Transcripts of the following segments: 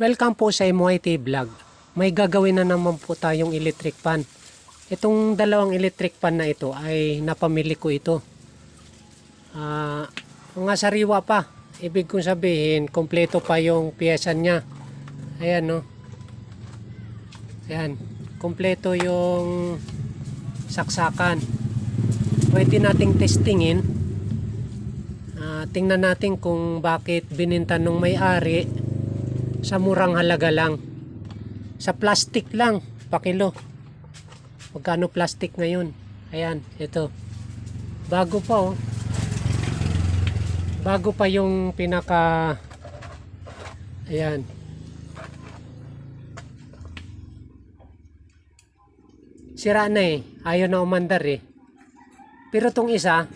Welcome po sa MYT Vlog. May gagawin na naman po tayong electric pan. Itong dalawang electric pan na ito ay napamili ko ito. Ah, mga sariwa pa. Ibig kong sabihin, kompleto pa yung piyesa niya. Ayan no. Ayan. Kompleto yung saksakan. Pwede nating testingin. Ah, tingnan natin kung bakit bininta nung may-ari sa murang halaga lang. Sa plastic lang, pakilo. Magkano plastic ngayon? Ayan, ito. Bago pa oh. Bago pa yung pinaka Ayan. Sira na eh. Ayaw na umandar eh. Pero tong isa,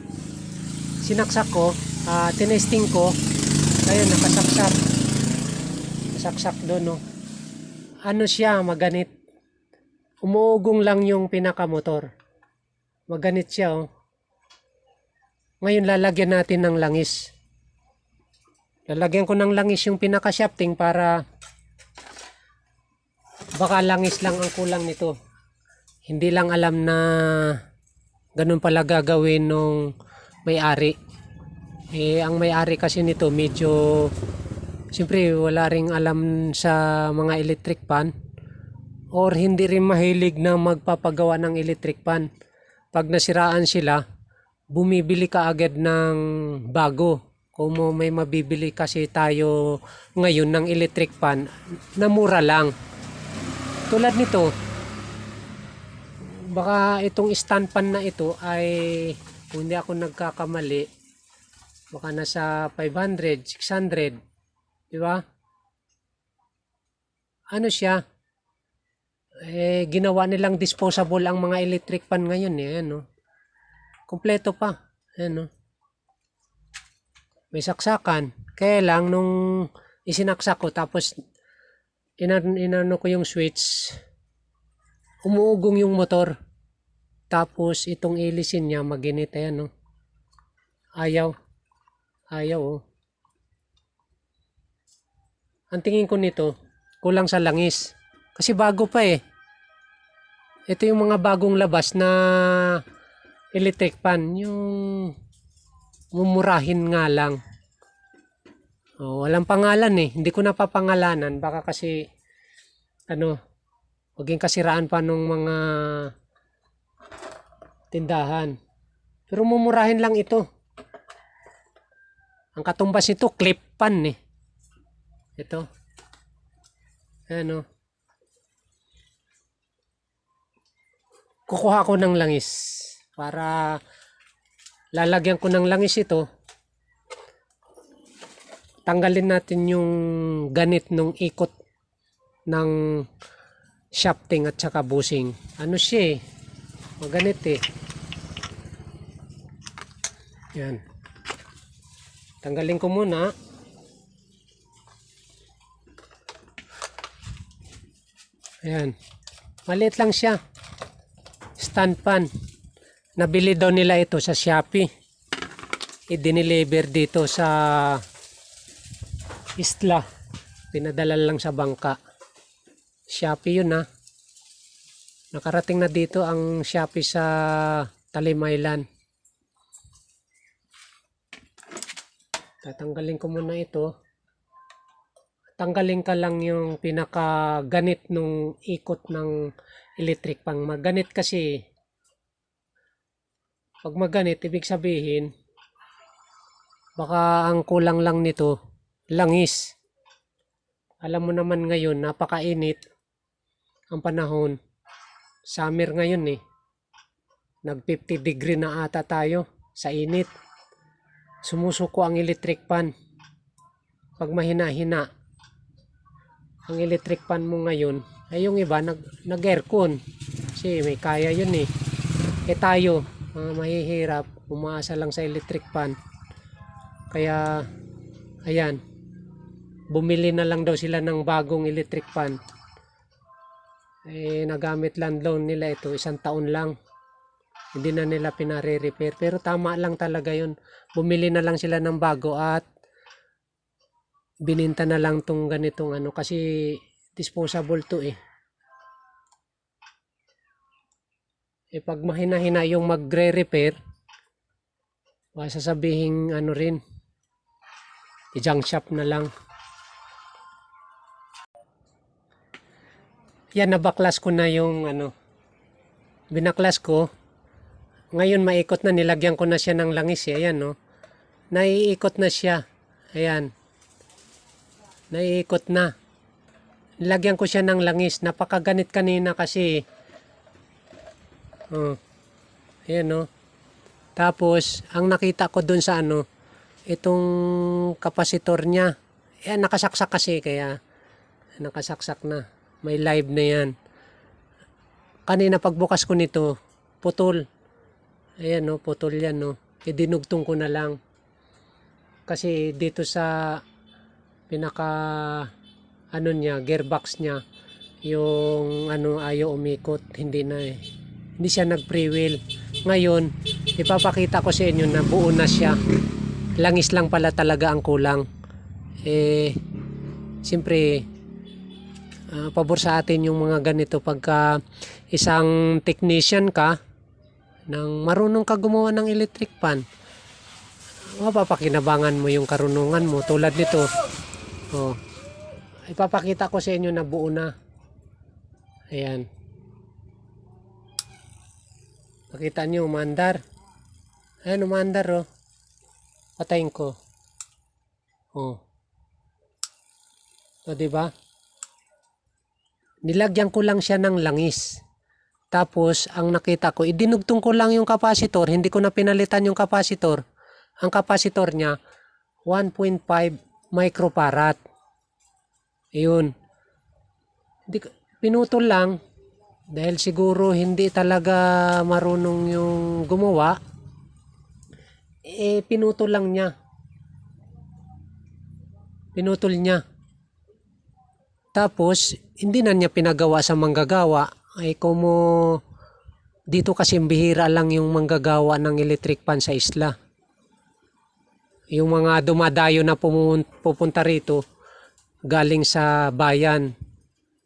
sinaksak ko, ah, tinesting ko, ayun, nakasaksak saksak doon no. Ano siya, maganit. Umuugong lang yung pinakamotor. Maganit siya oh. Ngayon lalagyan natin ng langis. Lalagyan ko ng langis yung pinaka-shafting para baka langis lang ang kulang nito. Hindi lang alam na ganun pala gagawin nung may-ari. Eh, ang may-ari kasi nito medyo Siyempre, wala ring alam sa mga electric pan or hindi rin mahilig na magpapagawa ng electric pan. Pag nasiraan sila, bumibili ka agad ng bago. Kung may mabibili kasi tayo ngayon ng electric pan na mura lang. Tulad nito, baka itong stand pan na ito ay kung hindi ako nagkakamali, baka nasa 500, 600 Di ba? Ano siya? Eh, ginawa nilang disposable ang mga electric pan ngayon eh. Ano? Kompleto pa. Ano? May saksakan. Kaya lang nung isinaksak ko tapos inan inano ko yung switch umuugong yung motor tapos itong ilisin niya maginit ayan no ayaw ayaw oh ang tingin ko nito, kulang sa langis. Kasi bago pa eh. Ito yung mga bagong labas na electric pan. Yung mumurahin nga lang. Oh, walang pangalan eh. Hindi ko napapangalanan. Baka kasi, ano, maging kasiraan pa nung mga tindahan. Pero mumurahin lang ito. Ang katumbas nito, clip pan eh. Ito. Ano. Kukuha ko ng langis para lalagyan ko ng langis ito. Tanggalin natin yung ganit nung ikot ng shafting at saka busing. Ano siya eh. Maganit eh. Yan. Tanggalin ko muna. Ayan. Maliit lang siya. Stand pan. Nabili daw nila ito sa Shopee. I-deliver dito sa Isla. Pinadala lang sa bangka. Shopee yun ha. Nakarating na dito ang Shopee sa Talimaylan. Tatanggalin ko muna ito tanggalin ka lang yung pinaka ganit nung ikot ng electric pang maganit kasi pag maganit ibig sabihin baka ang kulang lang nito langis. Alam mo naman ngayon napakainit ang panahon. Summer ngayon eh. Nag 50 degree na ata tayo sa init. Sumusuko ang electric pan. Pag mahina-hina ang electric pan mo ngayon ay yung iba nag, nag aircon kasi may kaya yun eh. Eh tayo mga mahihirap umaasa lang sa electric pan. Kaya ayan. Bumili na lang daw sila ng bagong electric pan. Eh nagamit land loan nila ito isang taon lang. Hindi na nila pinare-repair. Pero tama lang talaga yun. Bumili na lang sila ng bago at bininta na lang tong ganitong ano kasi disposable to eh. Eh pag mahina-hina yung magre-repair, baka sasabihin ano rin, i-junk shop na lang. Yan, nabaklas ko na yung ano, binaklas ko. Ngayon maikot na, nilagyan ko na siya ng langis eh. Ayan no, naiikot na siya. Ayan, naiikot na. Nilagyan ko siya ng langis. Napakaganit kanina kasi. Oh. Ayan no. Tapos, ang nakita ko dun sa ano, itong kapasitor niya. Ayan, nakasaksak kasi kaya nakasaksak na. May live na yan. Kanina pagbukas ko nito, putol. Ayan no, putol yan no. Idinugtong ko na lang. Kasi dito sa pinaka ano niya, gearbox niya, yung ano ayaw umikot, hindi na eh. Hindi siya nag-free wheel. Ngayon, ipapakita ko sa inyo na buo na siya. Langis lang pala talaga ang kulang. Eh, siyempre, ah, pabor sa atin yung mga ganito pagka isang technician ka nang marunong ka gumawa ng electric pan mapapakinabangan mo yung karunungan mo tulad nito oh ipapakita ko sa inyo na buo na. Ayan. Pakita nyo umandar. Ayan umandar oh. Patayin ko. Oh. O diba nilagyan ko lang siya ng langis. Tapos, ang nakita ko, idinugtong ko lang yung kapasitor, hindi ko na pinalitan yung kapasitor. Ang kapasitor niya, 1.5 microfarad. Ayun. Hindi, pinutol lang, dahil siguro hindi talaga marunong yung gumawa, eh, pinutol lang niya. Pinutol niya. Tapos, hindi na niya pinagawa sa manggagawa. Ay kumo dito kasi bihira lang yung manggagawa ng electric pan sa isla. Yung mga dumadayo na pupunta rito galing sa bayan.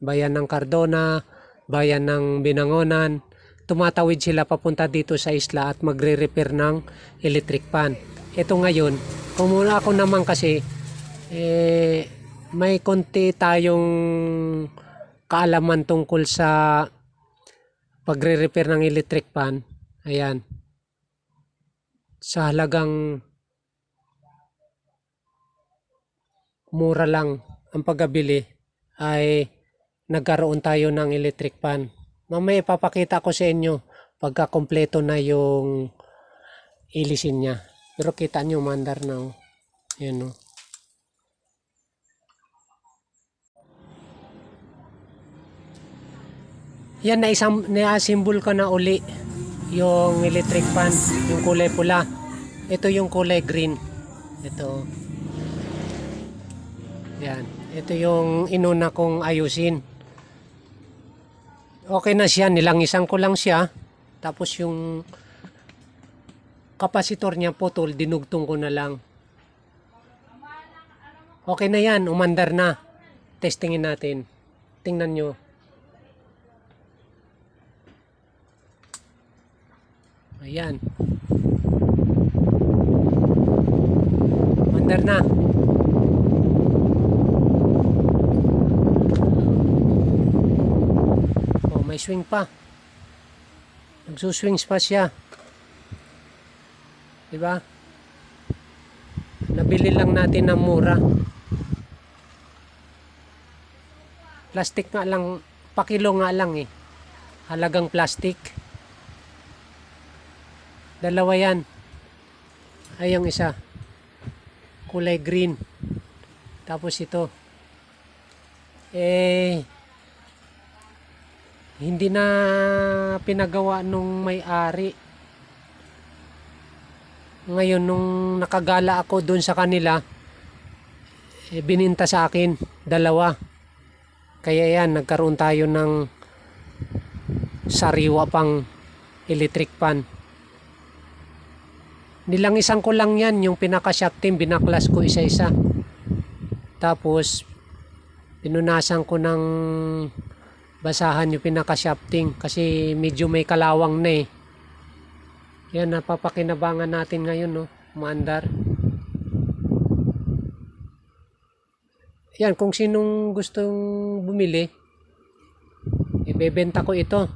Bayan ng Cardona, bayan ng Binangonan. Tumatawid sila papunta dito sa isla at magre-repair ng electric pan. Ito ngayon, kung muna ako naman kasi eh, may konti tayong kaalaman tungkol sa pagre-repair ng electric pan. Ayan. Sa halagang mura lang ang pagabili ay nagkaroon tayo ng electric pan. Mamaya ipapakita ko sa inyo pagka kompleto na yung ilisin niya. Pero kita nyo mandar na oh. Ayan oh. Yan na isang na-symbol ko na uli yung electric fan, yung kulay pula. Ito yung kulay green. Ito. Yan. Ito yung inuna kong ayusin. Okay na siya, nilangisan ko lang siya. Tapos yung kapasitor niya putol, dinugtong ko na lang. Okay na yan, umandar na. Testingin natin. Tingnan nyo. Ayan. Mandar na. Oh, may swing pa. Nagsuswings pa siya. Diba? Nabili lang natin ng mura. Plastic nga lang, pakilo nga lang eh. Halagang plastic. Dalawa yan. Ay, yung isa. Kulay green. Tapos ito. Eh, hindi na pinagawa nung may-ari. Ngayon, nung nakagala ako doon sa kanila, eh, bininta sa akin, dalawa. Kaya yan, nagkaroon tayo ng sariwa pang electric pan. Nilangisan ko lang yan, yung pinaka-shock team, binaklas ko isa-isa. Tapos, pinunasan ko ng basahan yung pinaka-shafting kasi medyo may kalawang na eh. Yan, napapakinabangan natin ngayon, no? Maandar. Yan, kung sinong gustong bumili, ibebenta ko ito.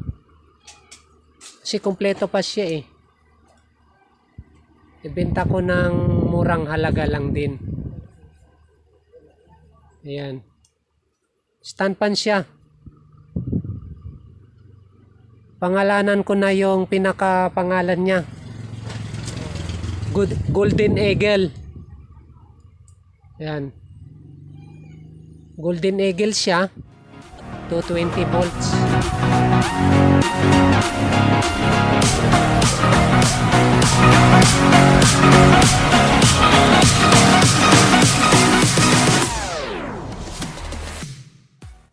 Kasi kompleto pa siya eh. Ibenta ko ng murang halaga lang din. Ayan. Stand pan siya. Pangalanan ko na yung pinakapangalan niya. Good, Golden Eagle. Yan. Golden Eagle siya. 220 volts.